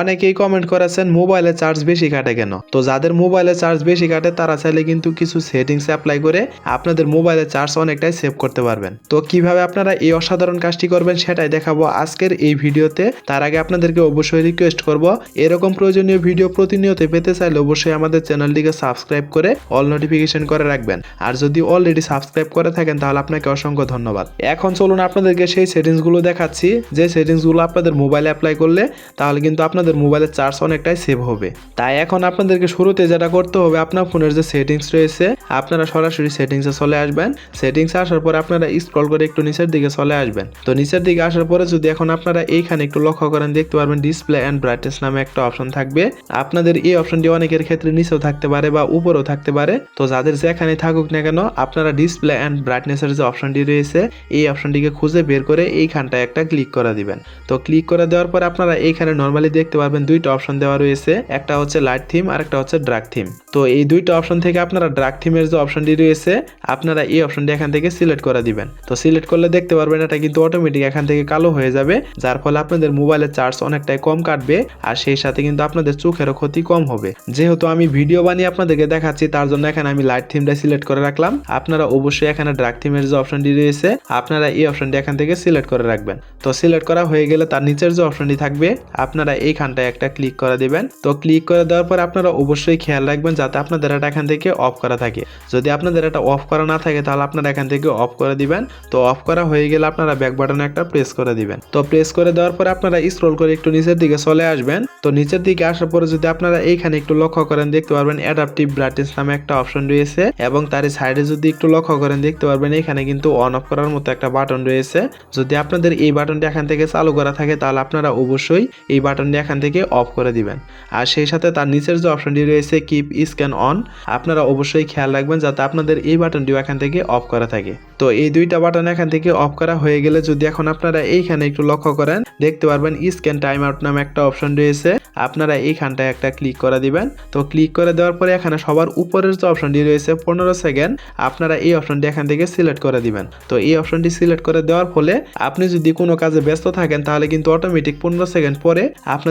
অনেকেই কমেন্ট করেছেন মোবাইলে চার্জ বেশি কাটে কেন? তো যাদের মোবাইলে চার্জ বেশি কাটে, তারা চাইলে কিন্তু কিছু সেটিংস অ্যাপ্লাই করে আপনাদের মোবাইলে চার্জ অনেকটাই সেভ করতে পারবেন। তো কীভাবে আপনারা এই অসাধারণ কাজটি করবেন সেটাই দেখাবো আজকের এই ভিডিওতে। তার আগে আপনাদেরকে অবশ্যই রিকোয়েস্ট করব, এরকম প্রয়োজনীয় ভিডিও প্রতিনিয়ত পেতে চাইলে অবশ্যই আমাদের চ্যানেলটিকে সাবস্ক্রাইব করে অল নোটিফিকেশন করে রাখবেন। আর যদি অলরেডি সাবস্ক্রাইব করে থাকেন, তাহলে আপনাকে অসংখ্য ধন্যবাদ। এখন চলুন আপনাদেরকে সেই সেটিংসগুলো দেখাচ্ছি। যে সেটিংসগুলো আপনাদের মোবাইলে অ্যাপ্লাই করলে, তাহলে কিন্তু আপনাদের মোবাইলের চার্জ অনেকটাই সেভ হবে। তাই এখন আপনাদেরকে শুরুতে যেটা করতে হবে, আপনার ফোনের যে সেটিংস রয়েছে, আপনারা সরাসরি সেটিংসে চলে আসবেন। সেটিংসে আসার পর আপনারা স্ক্রল করে একটু নিচের দিকে চলে আসবেন। তো নিচের দিকে আসার পরে যদি এখন আপনারা এইখানে একটু লক্ষ্য করেন, দেখতে পারবেন ডিসপ্লে অ্যান্ড ব্রাইটনেস নামে একটা অপশন থাকবে। আপনাদের এই অপশনটি অনেকের ক্ষেত্রে নিচেও থাকতে পারে বা উপরেও থাকতে পারে। তো যাদের যেখানে থাকুক না কেন, আপনারা ডিসপ্লে অ্যান্ড ব্রাইটনেসের যে অপশনটি রয়েছে, এই অপশনটিকে খুঁজে বের করে এইখানটায় একটা ক্লিক করে দিবেন। তো ক্লিক করে দেওয়ার পর আপনারা এইখানে নর্মালি দেখতে পারবেন দুইটা অপশন দেওয়া রয়েছে। একটা হচ্ছে লাইট থিম আর একটা হচ্ছে ড্রাগ থিম তো এই দুইটা অপশন থেকে আপনারা ড্রাগ থিমের যে অপশনটি রয়েছে, আপনারা এই অপশনটি এখান থেকে সিলেক্ট করে দিবেন। তো সিলেক্ট করলে দেখতে পারবেন এটা কিন্তু অটোমেটিক এখান থেকে কালো হয়ে যাবে, যার ফলে আপনাদের মোবাইলের চার্জ অনেকটাই কম কাটবে, আর সেই সাথে কিন্তু আপনাদের চোখেরও ক্ষতি কম হবে। যেহেতু আমি ভিডিও বানিয়ে আপনাদেরকে দেখাচ্ছি, তার জন্য এখানে আমি লাইট থিমটা সিলেক্ট করে রাখলাম। আপনারা অবশ্যই এখানে ড্রাগ থিমের যে অপশনটি রয়েছে, আপনারা এই অপশনটি এখান থেকে সিলেক্ট করে রাখবেন। তো সিলেক্ট করা হয়ে গেলে তার নিচের যে অপশনটি থাকবে, আপনারা এইখানটায় একটা ক্লিক করে দিবেন। তো ক্লিক করে দেওয়ার পর আপনারা অবশ্যই খেয়াল রাখবেন যাতে আপনাদের এটা এখান থেকে অফ করা থাকে। যদি আপনাদের এটা অফ করা না থাকে, তাহলে আপনারা এখান থেকে অফ করে দিবেন। তো অফ করা হয়ে গেলে আপনারা ব্যাক বাটনে একটা প্রেস করে দিবেন। তো প্রেস করে দেওয়ার পরে আপনারা স্ক্রল করে একটু নিচের দিকে চলে আসবেন। তো নিচের দিকে আসার পরে যদি আপনারা এইখানে একটু লক্ষ্য করেন, দেখতে পারবেন অ্যাডাপটিভ ব্রাইটনেস নামে একটা অপশন রয়েছে এবং তার সাইডে যদি একটু লক্ষ্য করেন, দেখতে পারবেন এখানে কিন্তু অন অফ করার মতো একটা বাটন রয়েছে। যদি আপনাদের এই বাটনটি এখান থেকে চালু করা থাকে, তাহলে আপনারা অবশ্যই এই বাটনটি এখান থেকে অফ করে দিবেন। আর সেই সাথে তার নিচের যে অপশনটি রয়েছে কিপ স্ক্যান অন আপনারা অবশ্যই খেয়াল রাখবেন যাতে আপনাদের এই বাটনটিও এখান থেকে অফ করা থাকে। তো এই দুইটা বাটন এখান থেকে অফ করা হয়ে গেলে যদি এখন আপনারা এইখানে একটু লক্ষ্য করেন, দেখতে পারবেন স্ক্যান টাইম আউট নামে একটা অপশন রয়েছে। আপনারা এইখানটায় একটা ক্লিক করে দিবেন। তো ক্লিক করে দেওয়ার পরে এখানে সবার উপরের যে অপশনটি রয়েছে, পনেরো সেকেন্ড আপনারা এই অপশনটি এখান থেকে সিলেক্ট করে দিবেন। তো এই অপশনটি সিলেক্ট করে দেওয়ার ফলে আপনি যদি কোনো কাজে ব্যস্ত থাকেন, তাহলে কিন্তু অটোমেটিক পনেরো সেকেন্ড পরে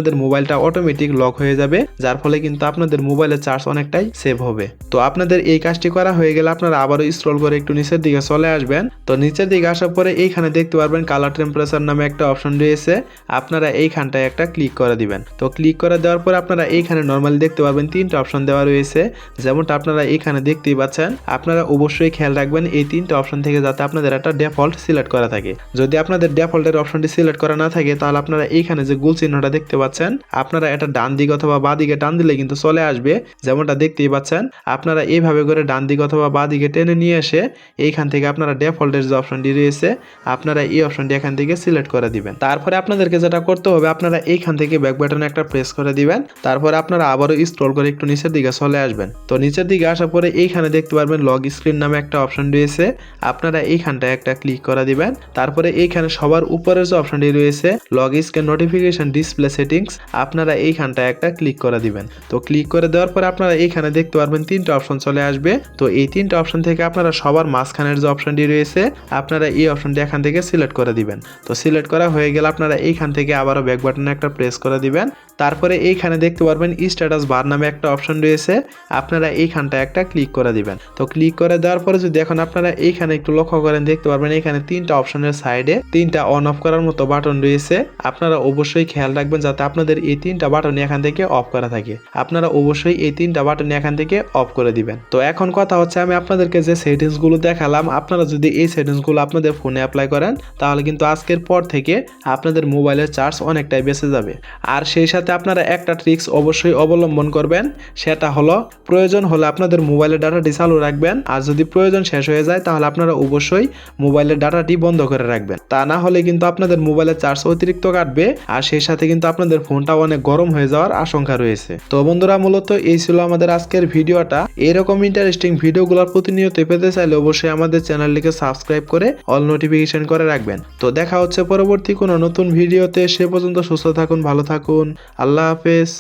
আপনাদের মোবাইলটা অটোমেটিক লক হয়ে যাবে, যার ফলে কিন্তু আপনাদের মোবাইলের চার্জ অনেকটাই সেভ হবে। তো আপনাদের এই কাজটি করা হয়ে গেলে আপনারা আবারও স্ক্রল করে একটু নিচের দিকে চলে আসবেন। তো নিচের দিকে আসার পরে এইখানে দেখতে পারবেন কালার টেম্পারেচার নামে একটা অপশন রয়েছে। আপনারা এইখানটায় একটা ক্লিক করে দিবেন। তো ক্লিক করে দেওয়ার পর আপনারা এইখানে নর্মালি দেখতে পারবেন তিনটা অপশন দেওয়া রয়েছে। যেমনটা আপনারা এইখানে দেখতেই পাচ্ছেন, আপনারা অবশ্যই খেয়াল রাখবেন এই তিনটা অপশন থেকে যাতে আপনাদের একটা ডেফল্ট সিলেক্ট করা থাকে। যদি আপনাদের ডিফল্টের অপশনটি সিলেক্ট করা না থাকে, তাহলে আপনারা এইখানে যে গোল চিহ্নটা দেখতে পাচ্ছেন আপনারা এটা ডান দিক অথবা বাঁ দিকে টান দিলে কিন্তু চলে আসবে। যেমনটা দেখতেই পাচ্ছেন, আপনারা এইভাবে করে ডান দিক অথবা বাঁ দিকে টেনে নিয়ে এসে এইখান থেকে আপনারা ডেফল্টের যে অপশনটি রয়েছে, আপনারা এই অপশনটি এখান থেকে সিলেক্ট করে দিবেন। তারপরে আপনাদেরকে যেটা করতে হবে, আপনারা এইখান থেকে ব্যাক বাটনে একটা প্রেস করে দিবেন। তারপরে আপনারা আবারও স্ক্রল করে একটু নিচের দিকে চলে আসবেন। তো নিচের দিকে আসার পরে এইখানে দেখতে পারবেন লগ স্ক্রিন নামে একটা অপশন রয়েছে। আপনারা এইখানটায় একটা ক্লিক করে দিবেন। তারপরে এইখানে সবার উপরের যে অপশনটি রয়েছে lock screen notification display settings আপনারা এইখানটায় একটা ক্লিক করে দিবেন। তো ক্লিক করে দেওয়ার পরে আপনারা এইখানে দেখতে পারবেন তিনটা অপশন চলে আসবে। তো এই তিনটা অপশন থেকে আপনারা সবার মাঝখানের যে অপশনটি রয়েছে, আপনারা এই অপশনটি এখান থেকে সিলেক্ট করে দিবেন। তো সিলেক্ট করা হয়ে গেলে আপনারা এইখান থেকে আবারও ব্যাক বাটনে একটা প্রেস করে দিবেন। তারপরে এইখানে দেখতে পারবেন স্ট্যাটাস বার নামে একটা অপশন রয়েছে। আপনারা এইখানটায় একটা ক্লিক করে দিবেন। তো ক্লিক করে দেওয়ার পরে যদি এখন আপনারা এইখানে একটু লক্ষ্য করেন, দেখতে পারবেন এখানে তিনটা অপশনের সাইডে তিনটা অন অফ করার মতো বাটন রয়েছে। আপনারা অবশ্যই খেয়াল রাখবেন যাতে আপনাদের এই তিনটা বাটন এখান থেকে অফ করা থাকে। আপনারা অবশ্যই এই তিনটা বাটন এখান থেকে অফ করে দিবেন। তো এখন কথা হচ্ছে, আমি আপনাদেরকে যে সেটিংসগুলো দেখালাম, আপনারা যদি এই সেটিংসগুলো আপনাদের ফোনে অ্যাপ্লাই করেন, তাহলে কিন্তু আজকের পর থেকে আপনাদের মোবাইলের চার্জ অনেকটাই বেঁচে যাবে। আর সেই সাথে আপনারা একটা ট্রিক্স অবশ্যই অবলম্বন করবেন, সেটা হলো, প্রয়োজন হলে আপনাদের মোবাইলের ডাটাটি চালু রাখবেন, আর যদি প্রয়োজন শেষ হয়ে যায়, তাহলে আপনারা অবশ্যই মোবাইলের ডাটাটি বন্ধ করে রাখবেন। তা না হলে কিন্তু আপনাদের মোবাইলের চার্জ অতিরিক্ত কাটবে, আর সেই সাথে কিন্তু আপনাদের ফোনটা অনেক গরম হয়ে যাওয়ার আশঙ্কা রয়েছে। তো বন্ধুরা, মূলত এই ছিল আমাদের আজকের ভিডিওটা। এরকম ইন্টারেস্টিং ভিডিওগুলোর প্রতিনিয়ত পেতে চাইলে অবশ্যই আমাদের চ্যানেলটিকে সাবস্ক্রাইব করে অল নোটিফিকেশন করে রাখবেন। তো দেখা হচ্ছে পরবর্তী কোনো নতুন ভিডিওতে। সে পর্যন্ত সুস্থ থাকুন, ভালো থাকুন। আল্লাহ হাফেজ।